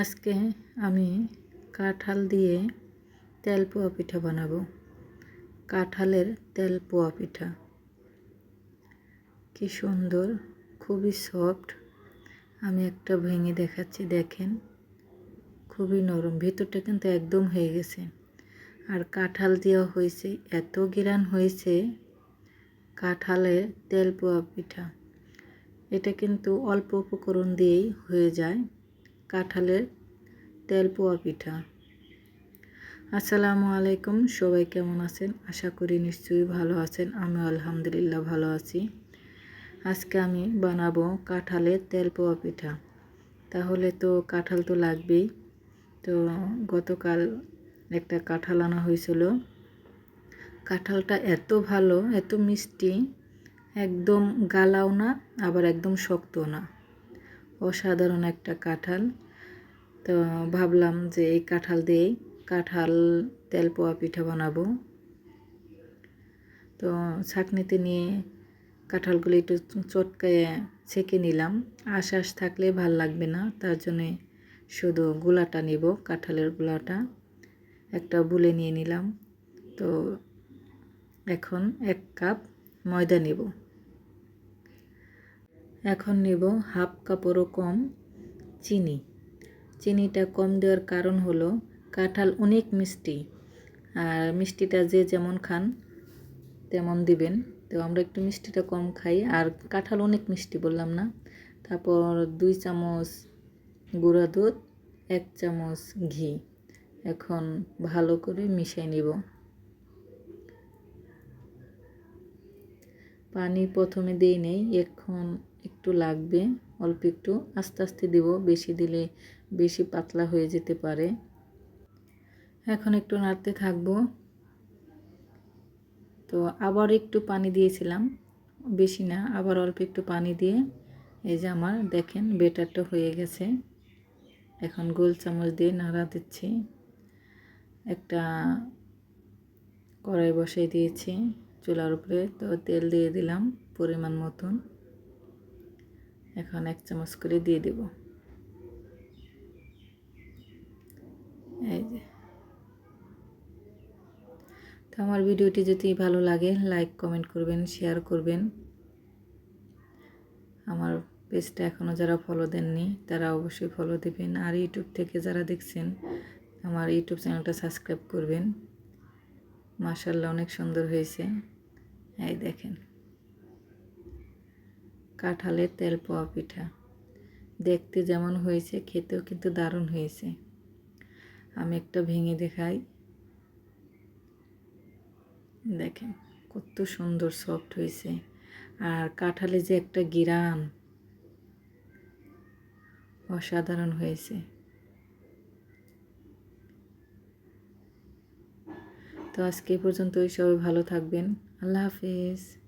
আজকে আমি কাঁঠাল দিয়ে তেল পোয়া পিঠা বানাবো। কাঁঠালের তেল পোয়া পিঠা। কি সুন্দর, খুবই সফট আমি একটা ভেঙে দেখাচ্ছি, দেখেন। খুবই নরম, ভিতরটা কিন্তু একদম হয়ে গেছে। আর কাঁঠাল দেওয়া হয়েছে, এত গিরান হয়েছে কাঁঠালের তেল পোয়া পিঠা। এটা কিন্তু অল্প উপকরণ দিয়েই হয়ে যায়। কাঁঠালের তেল পোয়া পিঠা। আসসালামু আলাইকুম, সবাই কেমন আছেন? আশা করি নিশ্চয়ই ভালো আছেন আমি আলহামদুলিল্লাহ ভালো আছি। আজকে আমি বানাবো কাঁঠালের তেল পোয়া পিঠা। তাহলে তো কাঁঠাল তো লাগবেই। তো গতকাল একটা কাঁঠাল আনা হয়েছিল। কাঁঠালটা এত ভালো, এত মিষ্টি, একদম গালাও না, আবার একদম শক্ত না। অসাধারণ একটা কাঁঠাল। তো ভাবলাম যে এই কাঁঠাল দিয়েই কাঁঠাল তেল পোয়া পিঠা বানাবো। তো ছাকনিতে নিয়ে কাঁঠালগুলো একটু চটকায় ছেঁকে নিলাম। আশ আশ থাকলে ভালো লাগবে না, তার জন্যে শুধু গোলাটা নিব, কাঁঠালের গোলাটা। একটা বুলে নিয়ে নিলাম। তো এখন এক কাপ ময়দা নেব। এখন নেব হাফ কাপড়ও কম চিনি। চিনিটা কম দেওয়ার কারণ হলো কাঁঠাল অনেক মিষ্টি। আর মিষ্টিটা যে যেমন খান, তেমন দিবেন। তো আমরা একটু মিষ্টিটা কম খাই। আর কাঁঠাল অনেক মিষ্টি বললাম না? তারপর দুই চামচ গুঁড়া দুধ, এক চামচ ঘি। এখন ভালো করে মিশিয়ে নিব। পানি প্রথমে দিই নেই, এখন একটু লাগবে। অল্প একটু আস্তে আস্তে দিব, বেশি দিলে বেশি পাতলা হয়ে যেতে পারে। এখন একটু নাড়তে থাকব। তো আবার একটু পানি দিয়েছিলাম, বেশি না, আবার অল্প একটু পানি দিয়ে এই যে আমার দেখেন বেটারটা হয়ে গেছে। এখন গোল চামচ দিয়ে নাড়া দিচ্ছি। একটা কড়াই বসাই দিয়েছি, চুলার উপরে তো তেল দিয়ে দিলাম পরিমাণ মতন। এখন এক চামচ করে দিয়ে দেব এই যে তো আমার ভিডিওটি যদি ভালো লাগে লাইক কমেন্ট করবেন শেয়ার করবেন। আমার পেজটা এখনও যারা ফলো দেননি, তারা অবশ্যই ফলো দেবেন। আর ইউটিউব থেকে যারা দেখছেন, আমার ইউটিউব চ্যানেলটা সাবস্ক্রাইব করবেন। মাশাল্লাহ অনেক সুন্দর হয়েছে। এই দেখেন। কাঁঠালের তেল পোয়া পিঠা। দেখতে যেমন হয়েছে, খেতেও কিন্তু দারুণ হয়েছে। আমি একটা ভেঙে দেখাই। দেখেন, কত সুন্দর সফট হয়েছে আর কাঁঠালে যে একটা গিরান অসাধারণ হয়েছে। তো আজকে পর্যন্ত সবাই ভালো থাকবেন। আল্লাহ হাফিজ।